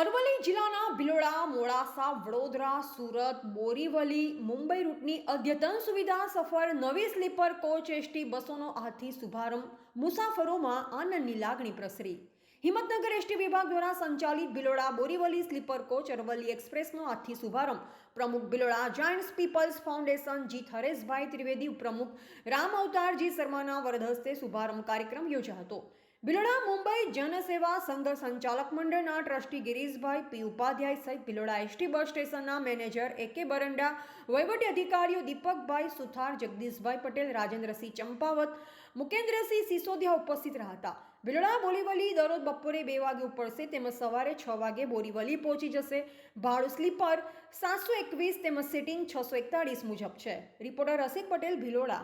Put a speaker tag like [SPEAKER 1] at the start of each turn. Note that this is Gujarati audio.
[SPEAKER 1] અરવલ્લી જિલ્લાના ભિલોડા મોડાસા, વડોદરા, સુરત, બોરીવલી, મુંબઈ રૂટની અદ્યતન સુવિધા સફર નવી સ્લીપર કોચ એસટી બસોનો આજથી શુભારંભ. મુસાફરોમાં આનંદની લાગણી પ્રસરી. હિંમતનગર એસટી વિભાગ દ્વારા સંચાલિત ભિલોડા બોરીવલી સ્લીપર કોચ અરવલ્લી એક્સપ્રેસનો આજથી શુભારંભ. પ્રમુખ ભિલોડા જાયન્ટ્સ પીપલ્સ ફાઉન્ડેશન જીત હરેશભાઈ ત્રિવેદી ઉપપ્રમુખ રામ અવતારજી શર્માના વરદહસ્તે શુભારંભ કાર્યક્રમ યોજાયો હતો. ભિલોડા મુંબઈ જનસેવા સંઘ સંચાલક મંડળના ટ્રસ્ટી ગિરીશભાઈ પી. ઉપાધ્યાય સહિત ભિલોડા એસટી બસ સ્ટેશનના મેનેજર એ. કે. બરંડા, વહીવટી અધિકારીઓ દીપકભાઈ સુથાર, જગદીશભાઈ પટેલ, રાજેન્દ્રસિંહ ચંપાવત, મુકેન્દ્રસિંહ સિસોદિયા ઉપસ્થિત રહ્યા હતા ભિલોડા બોરીવલી દરરોજ બપોરે બે વાગે ઉપડશે તેમજ સવારે છ વાગે બોરીવલી પહોંચી જશે. ભાડું સ્લીપર સાતસો એકવીસ તેમજ સિટિંગ છસો એકતાળીસ મુજબ છે. રિપોર્ટર રસિક પટેલ ભિલોડા